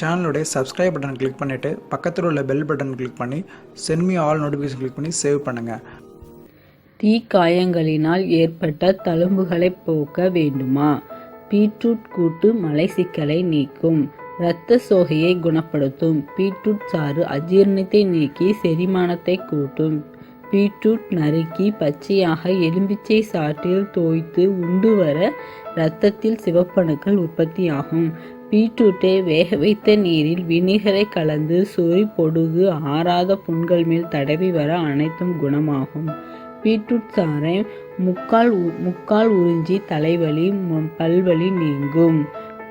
சேனலுடைய subscribe button click பண்ணிவிட்டு பக்கத்தில் உள்ள பெல் பட்டன் கிளிக் பண்ணி சென்மி ஆல் நோட்டிஃபிகேஷன் கிளிக் பண்ணி சேவ் பண்ணுங்கள் தீக்காயங்களினால் ஏற்பட்ட தழும்புகளை போக்க வேண்டுமா? பீட்ரூட் கூட்டு மலை சிக்கலை நீக்கும். இரத்த சோகையை குணப்படுத்தும். பீட்ரூட் சாறு அஜீரணத்தை நீக்கி செரிமானத்தை கூட்டும். பீட்ரூட் நறுக்கி பச்சையாக எலும்பிச்சை சாற்றில் தோய்த்து உண்டு வர இரத்தத்தில் சிவப்பணுக்கள் உற்பத்தியாகும். பீட்ரூட்டை வேக வைத்த நீரில் வினிகரை கலந்து சொறி பொடுகு ஆறாத புண்கள் மேல் தடவி வர அனைத்தும் குணமாகும். பீட்ரூட் சாறை முக்கால் உ- முக்கால் உறிஞ்சி தலைவலி பல்வலி நீங்கும்.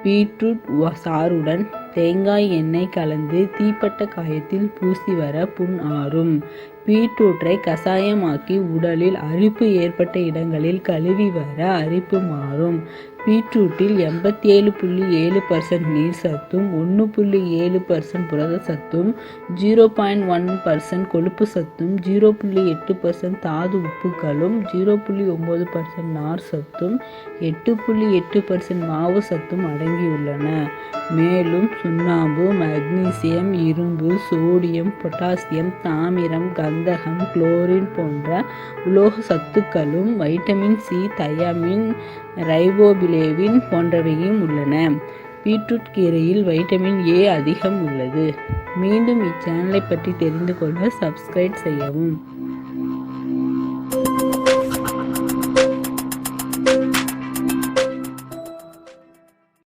பீட்ரூட் சாருடன் சாறுடன் தேங்காய் எண்ணெய் கலந்து தீப்பட்ட காயத்தில் பூசி வர புண் ஆறும். பீட்ரூட்டை கசாயமாக்கி உடலில் அரிப்பு ஏற்பட்ட இடங்களில் கழுவி வர அரிப்பு மாறும். பீட்ரூட்டில் எண்பத்தி ஏழு புள்ளி ஏழு பர்சன்ட் நீர் சத்தும் ஒன்று புள்ளி ஏழு பர்சன்ட் புரத சத்தும் ஜீரோ பாயிண்ட் ஒன் பர்சன்ட் கொழுப்பு சத்தும் ஜீரோ புள்ளி எட்டு பர்சன்ட் தாது உப்புக்களும் ஜீரோ புள்ளி ஒம்பது பர்சன்ட் நார் சத்தும் எட்டு புள்ளி எட்டு பர்சன்ட் மாவு சத்தும் அடங்கியுள்ளன. மேலும் சுண்ணாம்பு மக்னீசியம் இரும்பு சோடியம் பொட்டாசியம் தாமிரம் கந்தகம் குளோரின் போன்ற உலோக சத்துக்களும் வைட்டமின் சி தயாமின் ரைபோபிலேவின் போன்றவையும் உள்ளன. பீட்ரூட் கீரையில் வைட்டமின் ஏ அதிகம் உள்ளது. மீண்டும் இச்சேனலை பற்றி தெரிந்து கொள்ள சப்ஸ்கிரைப் செய்யவும்.